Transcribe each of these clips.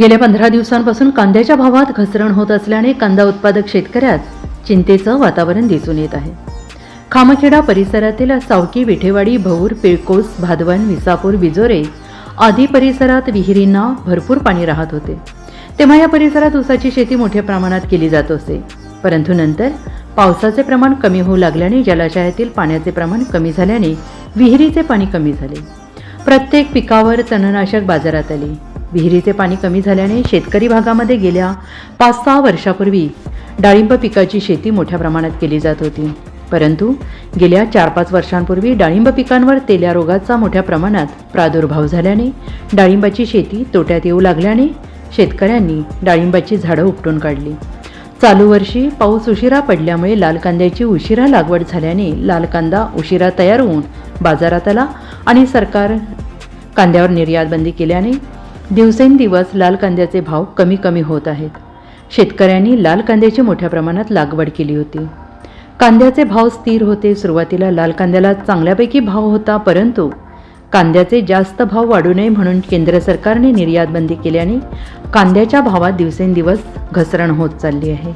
गेल्या पंधरा दिवसांपासून कांद्याच्या भावात घसरण होत असल्याने कांदा उत्पादक शेतकऱ्यात चिंतेचं वातावरण दिसून येत आहे. खामखेडा परिसरातील सावकी विठेवाडी भौर पिळकोस भादवन विसापूर बिजोरे आदी परिसरात विहिरींना भरपूर पाणी राहत होते. तेव्हा या परिसरात ऊसाची शेती मोठ्या प्रमाणात केली जात असे. परंतु नंतर पावसाचे प्रमाण कमी होऊ लागल्याने जलाशयातील पाण्याचे प्रमाण कमी झाल्याने विहिरीचे पाणी कमी झाले. प्रत्येक पिकावर तणनाशक बाजारात आले. विहिरीचे पाणी कमी झाल्याने शेतकरी भागामध्ये गेल्या पाच सहा वर्षापूर्वी डाळिंब पिकाची शेती मोठ्या प्रमाणात केली जात होती. परंतु गेल्या चार पाच वर्षांपूर्वी डाळिंब पिकांवर तेल्या रोगाचा मोठ्या प्रमाणात प्रादुर्भाव झाल्याने डाळिंबाची शेती तोट्यात येऊ लागल्याने शेतकऱ्यांनी डाळिंबाची झाडं उपटून काढली. चालू वर्षी पाऊस उशिरा पडल्यामुळे लाल कांद्याची उशिरा लागवड झाल्याने लाल कांदा उशिरा तयार होऊन बाजारात आला आणि सरकार कांद्यावर निर्यात बंदी केल्याने दिवसेंदिवस लाल कांद्याचे भाव कमी कमी होत आहेत. शेतकऱ्यांनी लाल कांद्याची मोठ्या प्रमाणात लागवड केली होती. कांद्याचे भाव स्थिर होते सुरुवातीला लाल कांद्याला चांगल्यापैकी भाव होता परंतु कांद्याचे जास्त भाव वाढू नये म्हणून केंद्र सरकारने निर्यात बंदी केल्याने कांद्याच्या भावात दिवसेंदिवस घसरण होत चालली आहे.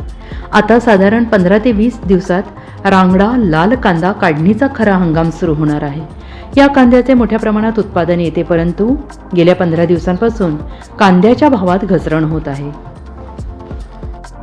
आता साधारण पंधरा ते वीस दिवसात रांगडा लाल कांदा काढणीचा खरा हंगाम सुरू होणार आहे. या कांद्याचे मोठ्या प्रमाणात उत्पादन येते परंतु गेल्या पंधरा दिवसांपासून कांद्याच्या भावात घसरण होत आहे.